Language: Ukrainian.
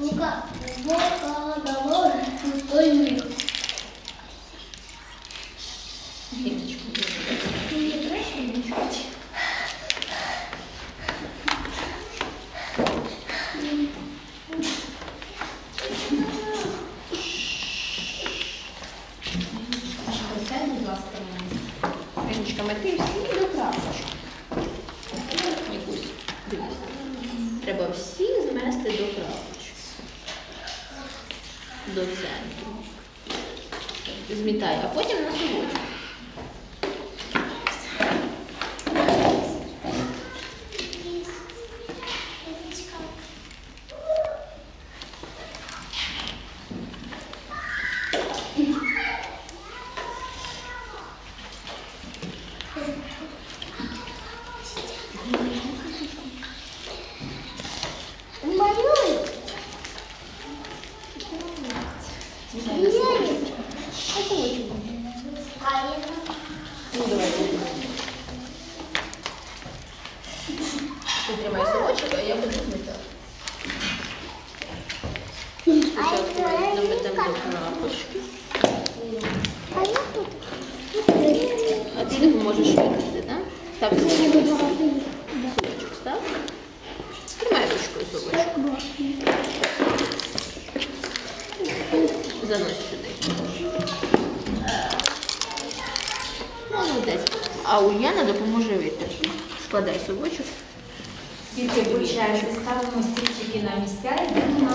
Лука, Бога дало ніхто й мир. Вірочку, вірочку. Риночками ти всі до крапочку. Треба всі змести до крапочки. До центру. Змітай, а потім на совочок. Это очень Ну, давай. Ты тримай совочек, а я буду метать. Сейчас мы наметаем крапочки. А ты не можешь викрити, да? Так, совочек. Совочек став. Тримай ручкою совочек. Занось сюди. Молодець. А Ульяна допоможе вітер. Складай собочок. Тільки вивчаєш, ставимо стільчики на місця і.